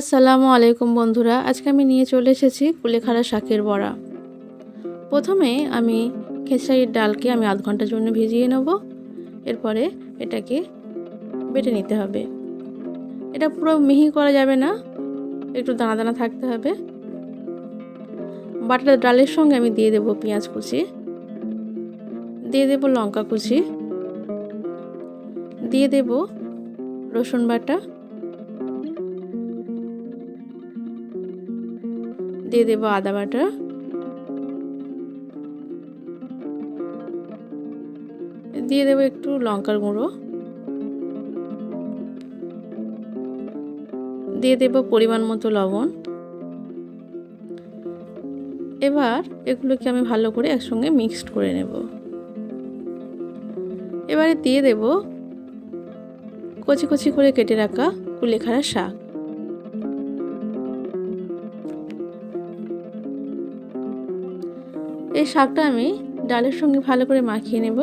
আসসালামু আলাইকুম বন্ধুরা, আজকে আমি নিয়ে চলে এসেছি কুলেখাড়া শাকের বড়া। প্রথমে আমি খেসারির ডালকে আমি আধ ঘণ্টার জন্য ভিজিয়ে নেব, এরপরে এটাকে বেটে নিতে হবে। এটা পুরো মিহি করা যাবে না, একটু দানা দানা থাকতে হবে। বাটার ডালের সঙ্গে আমি দিয়ে দেব পেঁয়াজ কুচি, দিয়ে দেব লঙ্কা কুচি, দিয়ে দেব রসুন বাটা দিয়ে দেবো আদা বাটা। দিয়ে দেবো একটু লঙ্কার গুঁড়ো। দিয়ে দেব পরিমাণ মতো লবণ। এবার এগুলোকে আমি ভালো করে একসঙ্গে মিক্সড করে নেব। এবারে দিয়ে দেব কচি কচি করে কেটে রাখা কুলেখাড়া শাক। এই শাকটা আমি ডালের সঙ্গে ভালো করে মাখিয়ে নেব।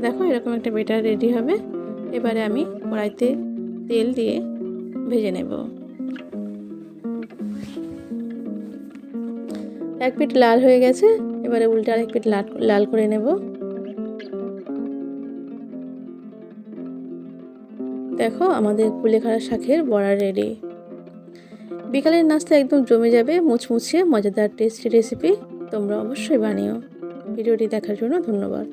দেখো এরকম একটা বেটার রেডি হবে। এবারে আমি কড়াইতে তেল দিয়ে ভেজে নেব। এক পিঠ লাল হয়ে গেছে। এবারে উল্টে আরেক পিঠ লাল লাল করে নেব। দেখো আমাদের কুলেখাড়া শাকের বড়া রেডি। বিকালের নাস্তা একদম জমে যাবে মুচমুচে মজাদার টেস্টি রেসিপি তোমরা অবশ্যই বানিও। ভিডিওটি দেখার জন্য ধন্যবাদ।